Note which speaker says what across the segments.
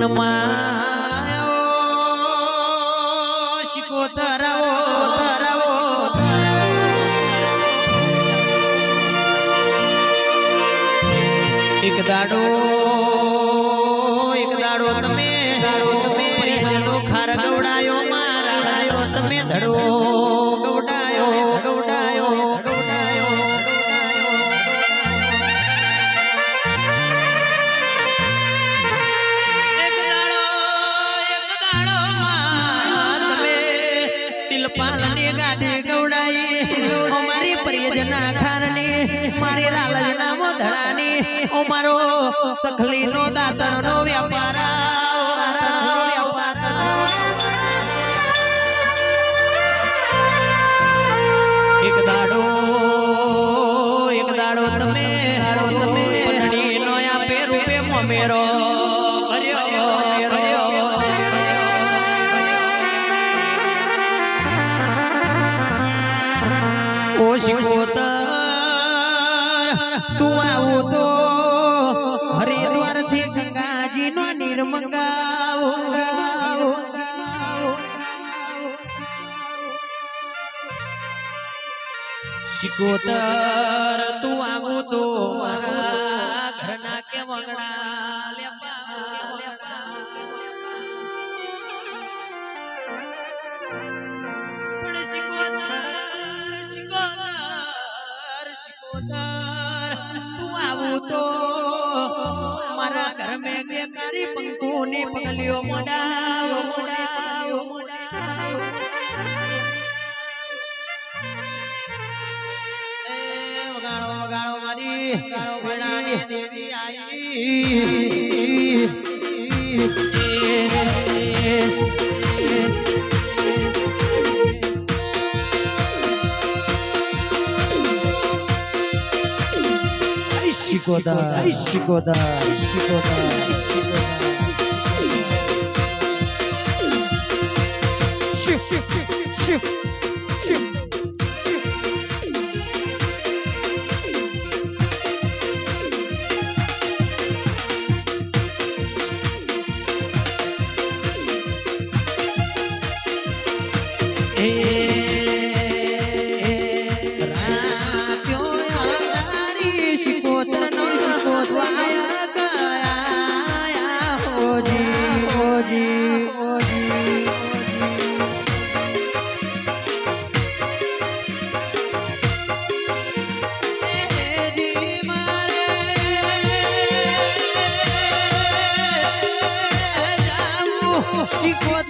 Speaker 1: વનમાં શીખો ધરાવો ધરાવો એક દાડો એક દાડો તમે. પરિજનો ખાર ગવડાયો મારા લાયો તમે ધડો ગવડાયો ગવડાયો. મોધડાની ઓ મારો તખલીનો દાતણનો વ્યાપાર. એક દાડો એક દાડો તમે પંડળીનો આપે રૂપે મમેરો. ઓ શિકોતર તું આવું તો નો નિર્મંગાવો શિકોતર તું આવું તો મારા ઘરના કે વગડા શિકોતર શિકોતર તું આવું તો મારા ઘર મે બેકારી પંખો ને પગલિયો વગાડો વગાડો મારી દેવી આવી શિકોદર શિકોદર શિકોદર રાત્યો 西瓜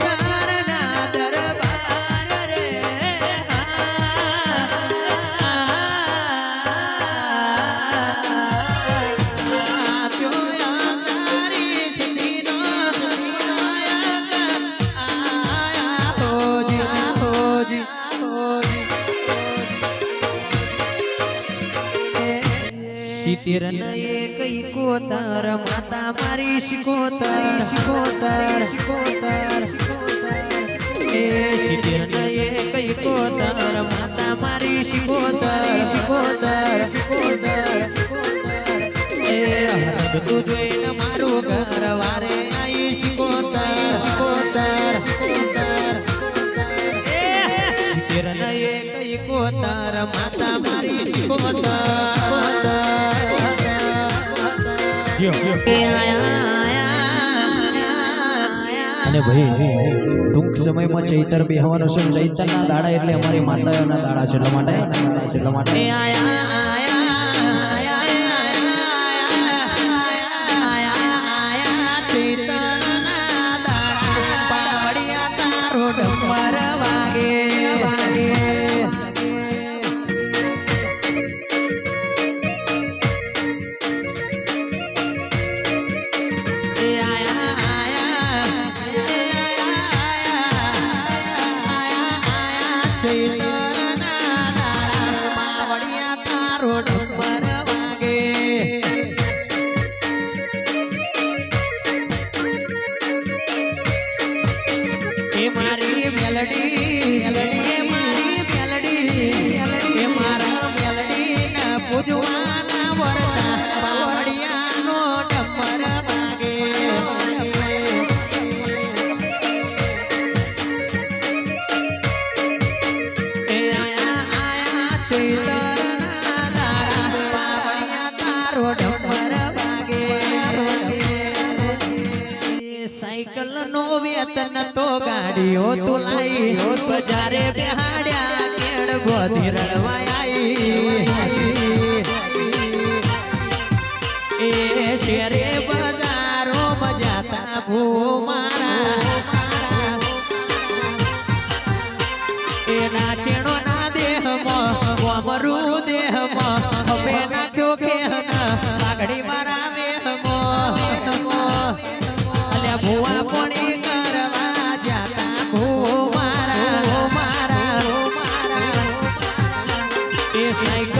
Speaker 1: સિતેર નયે કઈ કોતર માતા મારી શિકોતર શિકોતર શિકોતર એ સિતેર નયે કઈ કોતર માતા મારી શિકોતર શિકોતર શિકોતર એ હરદ તું જોઈને
Speaker 2: અને ભાઈ, ટૂંક સમયમાં ચૈતર બેહવાનો છે. ચૈતરના દાડા એટલે અમારી માતાઓના દાડા છે એટલા માટે. એટલા માટે.
Speaker 1: મેલડી મારી મેલડી એ મારા મેલડી ના પૂજવાના વરતા પાવડિયાનો આયા આયા ચૈતા વેતન તો ગાડીઓ તુલાઈ. બજારે બેહાડ્યા કેળ ગોધી રડવાઈ એ શેરે I